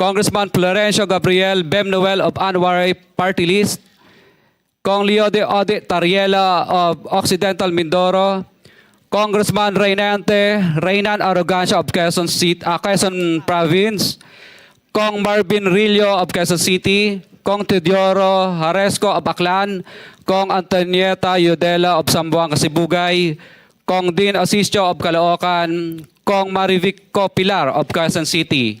Congressman Florencio Gabriel Bem Noel of Anwar Party List, Kong Leo de Ode Tariela of Occidental Mindoro, Congressman Reynante Reynan Arrogancia of Quezon, City, ah, Quezon Province, Kong Marvin Rillo of Quezon City, Kong Teodoro Haresco of Aklan, Kong Antonieta Yudela of Sambuanga, Sibugay, Kong Dean Asisio of Caloocan, Kong Marivic Pilar of Quezon City.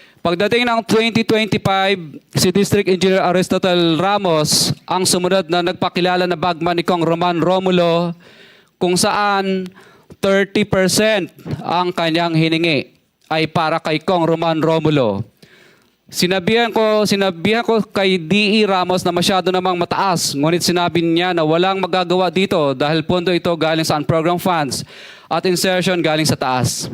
Pagdating ng 2025, si District Engineer Aristotle Ramos ang sumunod na nagpakilala na bagman ni Kong Roman Romulo kung saan 30% ang kanyang hiningi ay para kay Kong Roman Romulo. Sinabihan ko, sinabihan ko kay D.E. Ramos na masyado namang mataas, ngunit sinabi niya na walang magagawa dito dahil pondo ito galing sa unprogram funds at insertion galing sa taas.